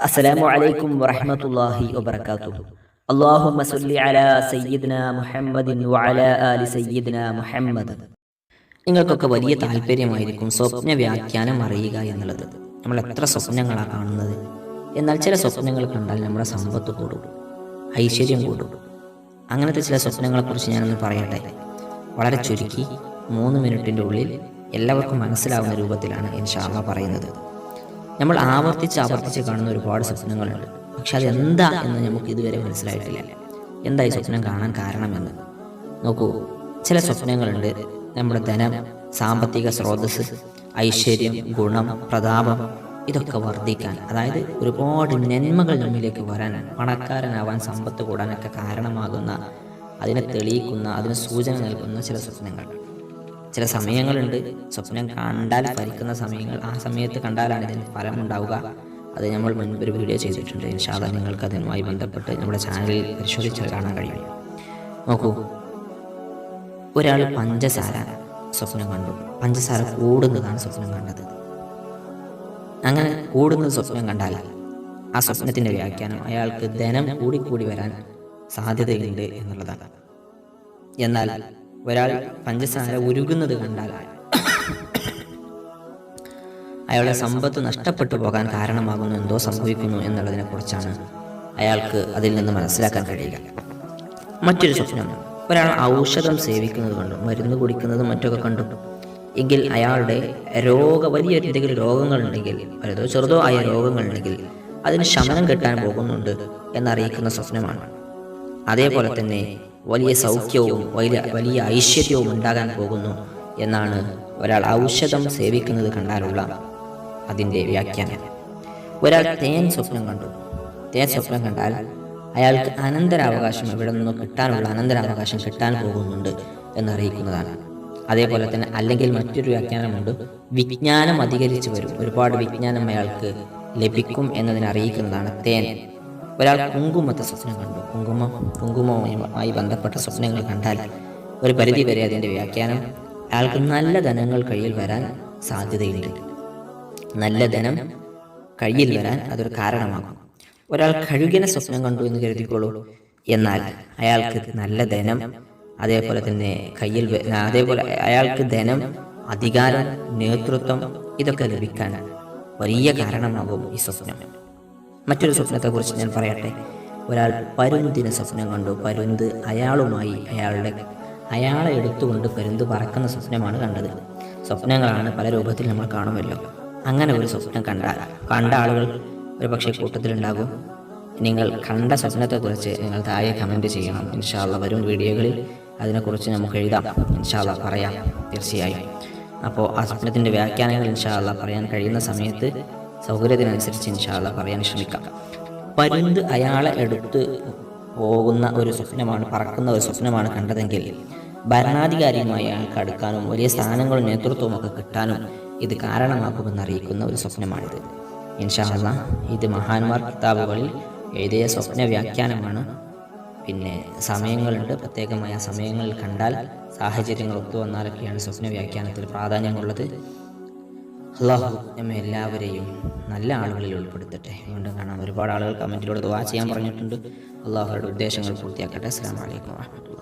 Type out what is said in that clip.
അസ്സലാമു അലൈക്കും വറഹ്മത്തുള്ളാഹി വബറകാതുഹു. അല്ലാഹുമ്മ സല്ലി അലാ സയ്യിദ്ന മുഹമ്മദിൻ വഅലാ ആലി സയ്യിദ്ന മുഹമ്മദ്. നിങ്ങൾക്കൊക്കെ വലിയ താല്പര്യമായിരിക്കും സ്വപ്ന വ്യാഖ്യാനം അറിയുക എന്നുള്ളത്. നമ്മൾ എത്ര സ്വപ്നങ്ങളാണ് കാണുന്നത്? എന്നാൽ ചില സ്വപ്നങ്ങൾ കണ്ടാൽ നമ്മുടെ സമ്പത്ത് കൂടും. ഐശ്വര്യം കൂടും. അങ്ങനത്തെ ചില സ്വപ്നങ്ങളെക്കുറിച്ച് ഞാനൊന്ന് പറയട്ടെ? വളരെ ചുരുക്കി മൂന്ന് മിനിറ്റിന്റെ ഉള്ളിൽ എല്ലാവർക്കും മനസ്സിലാവുന്ന രൂപത്തിലാണ് ഇൻഷാള്ള പറയുന്നത്. നമ്മൾ ആവർത്തിച്ച് ആവർത്തിച്ച് കാണുന്ന ഒരുപാട് സ്വപ്നങ്ങളുണ്ട്. പക്ഷെ അതെന്താ എന്ന് നമുക്ക് ഇതുവരെ മനസ്സിലായിട്ടില്ല. എന്താ ഈ സ്വപ്നം കാണാൻ കാരണമെന്ന്? നോക്കൂ ചില സ്വപ്നങ്ങളുണ്ട്. നമ്മുടെ ധനം സാമ്പത്തിക സ്രോതസ് ഐശ്വര്യം ഗുണം പ്രതാപം ഇതൊക്കെ വർദ്ധിക്കാൻ. അതായത് ഒരുപാട് നന്മകൾ നമ്മിലേക്ക് വരാൻ പണക്കാരനാവാൻ സമ്പത്ത് കൂടാനൊക്കെ കാരണമാകുന്ന അതിനെ തെളിയിക്കുന്ന അതിന് സൂചന നൽകുന്ന ചില സ്വപ്നങ്ങൾ. ചില സമയങ്ങളുണ്ട്. സ്വപ്നം കണ്ടാൽ ഫലിക്കുന്ന സമയങ്ങൾ. ആ സമയത്ത് കണ്ടാലാണ് ഇതിന് ഫലമുണ്ടാവുക. അത് നമ്മൾ മുൻപ് ഒരു വീഡിയോ ചെയ്തിട്ടുണ്ട്. ഇൻഷാല്ല നിങ്ങൾക്ക് അതിനുമായി ബന്ധപ്പെട്ട് നമ്മുടെ ചാനലിൽ പരിശോധിച്ച് കാണാൻ കഴിയും. നോക്കൂ. ഒരാൾ പഞ്ചസാര സ്വപ്നം കണ്ടു. പഞ്ചസാര കൂടുന്നതാണ് സ്വപ്നം കണ്ടത്. അങ്ങനെ കൂടുന്ന സ്വപ്നം കണ്ടാൽ ആ സ്വപ്നത്തിന്റെ വ്യാഖ്യാനം അയാൾക്ക് ധനം കൂടിക്കൂടി വരാൻ സാധ്യതയുണ്ട് എന്നുള്ളതാണ്. എന്നാൽ ഒരാൾ പഞ്ചസാര ഉരുകുന്നത് കണ്ടാൽ അയാളുടെ സമ്പത്ത് നഷ്ടപ്പെട്ടു പോകാൻ കാരണമാകുന്നു എന്തോ സംഭവിക്കുന്നു എന്നുള്ളതിനെ കുറിച്ചാണ് അയാൾക്ക് അതിൽ നിന്ന് മനസ്സിലാക്കാൻ കഴിയുക. മറ്റൊരു സ്വപ്നം ഒരാൾ ഔഷധം സേവിക്കുന്നത് കണ്ടു മരുന്ന് കുടിക്കുന്നതും മറ്റൊക്കെ കണ്ടു. എങ്കിൽ അയാളുടെ രോഗ വലിയ എന്തെങ്കിലും രോഗങ്ങളുണ്ടെങ്കിൽ വലുതോ ചെറുതോ ആയ രോഗങ്ങളുണ്ടെങ്കിൽ അതിന് ശമനം കിട്ടാൻ പോകുന്നുണ്ട് എന്നറിയിക്കുന്ന സ്വപ്നമാണ്. അതേപോലെ തന്നെ വലിയ സൗഖ്യവും വലിയ വലിയ ഐശ്വര്യവും ഉണ്ടാകാൻ പോകുന്നു എന്നാണ് ഒരാൾ ഔഷധം സേവിക്കുന്നത് കണ്ടാലുള്ള അതിന്റെ വ്യാഖ്യാനം. ഒരാൾ തേൻ സ്വപ്നം കണ്ടു. തേൻ സ്വപ്നം കണ്ടാൽ അയാൾക്ക് അനന്തരാവകാശം എവിടെ നിന്നോ കിട്ടാനുള്ള അനന്തരാവകാശം കിട്ടാൻ പോകുന്നുണ്ട് എന്നറിയിക്കുന്നതാണ്. അതേപോലെ തന്നെ അല്ലെങ്കിൽ മറ്റൊരു വ്യാഖ്യാനമുണ്ട്. വിജ്ഞാനം അധികരിച്ചു വരും. ഒരുപാട് വിജ്ഞാനം അയാൾക്ക് ലഭിക്കും എന്നതിനെ അറിയിക്കുന്നതാണ് തേൻ. ഒരാൾ കുങ്കുമത്തെ സ്വപ്നം കണ്ടു. കുങ്കുമം കുങ്കുമവുമായി ബന്ധപ്പെട്ട സ്വപ്നങ്ങൾ കണ്ടാൽ ഒരു പരിധി വരെ അതിന്റെ വ്യാഖ്യാനം അയാൾക്ക് നല്ല ധനങ്ങൾ കയ്യിൽ വരാൻ സാധ്യതയുണ്ട് നല്ല ധനം കയ്യിൽ വരാൻ അതൊരു കാരണമാകും. ഒരാൾ കഴുകിനെ സ്വപ്നം കണ്ടു എന്ന് കരുതിക്കോളൂ. എന്നാൽ അയാൾക്ക് നല്ല ധനം അതേപോലെ തന്നെ കയ്യിൽ അതേപോലെ അയാൾക്ക് ധനം അധികാരം നേതൃത്വം ഇതൊക്കെ ലഭിക്കാൻ വലിയ കാരണമാകും ഈ സ്വപ്നം. മറ്റൊരു സ്വപ്നത്തെക്കുറിച്ച് ഞാൻ പറയട്ടെ. ഒരാൾ പരുന്തിന് സ്വപ്നം കണ്ടു. പരുന്ത് അയാളുമായി അയാളുടെ അയാളെ എടുത്തുകൊണ്ട് പരുന്ത് പറക്കുന്ന സ്വപ്നമാണ് കണ്ടത്. സ്വപ്നങ്ങളാണ് പല രൂപത്തിൽ നമ്മൾ കാണുമല്ലോ. അങ്ങനെ ഒരു സ്വപ്നം കണ്ട കണ്ട ആളുകൾ ഒരു പക്ഷേ കൂട്ടത്തിലുണ്ടാകും. നിങ്ങൾ കണ്ട സ്വപ്നത്തെക്കുറിച്ച് നിങ്ങൾ താഴെ കമന്റ് ചെയ്യണം. ഇൻഷാല്ല വരും വീഡിയോകളിൽ അതിനെക്കുറിച്ച് നമുക്ക് എഴുതാം. ഇൻഷാല്ല പറയാം. തീർച്ചയായും. അപ്പോൾ ആ സ്വപ്നത്തിന്റെ വ്യാഖ്യാനങ്ങൾ ഇൻഷാല്ല പറയാൻ കഴിയുന്ന സമയത്ത് സൗകര്യത്തിനനുസരിച്ച് ഇൻഷാല്ല പറയാൻ ശ്രമിക്കാം. പരുന്ത് അയാളെ എടുത്ത് പോകുന്ന ഒരു സ്വപ്നമാണ് പറക്കുന്ന ഒരു സ്വപ്നമാണ് കണ്ടതെങ്കിൽ ഭരണാധികാരിയുമായി അയാൾക്ക് അടുക്കാനും വലിയ സ്ഥാനങ്ങളും നേതൃത്വവും ഒക്കെ കിട്ടാനും ഇത് കാരണമാക്കുമെന്ന് അറിയിക്കുന്ന ഒരു സ്വപ്നമാണിത്. ഇൻഷാല്ല ഇത് മഹാന്മാർ കിതാബുകളിൽ എഴുതിയ സ്വപ്ന വ്യാഖ്യാനമാണ്. പിന്നെ സമയങ്ങളുണ്ട്. പ്രത്യേകമായ സമയങ്ങളിൽ കണ്ടാൽ സാഹചര്യങ്ങൾ ഒത്തു വന്നാലൊക്കെയാണ് സ്വപ്ന വ്യാഖ്യാനത്തിൽ പ്രാധാന്യമുള്ളത്. അള്ളാഹു നമ്മെ എല്ലാവരെയും നല്ല ആളുകളിൽ ഉൾപ്പെടുത്തട്ടെ. വീണ്ടും കാണാം. ഒരുപാട് ആളുകൾ കമന്റിലൂടെ ദുവാ ചെയ്യാൻ പറഞ്ഞിട്ടുണ്ട്. അള്ളാഹുരുടെ ഉദ്ദേശങ്ങൾ പൂർത്തിയാക്കട്ടെ. അസ്സാം വലൈക്കും വാഹമത്തുള്ള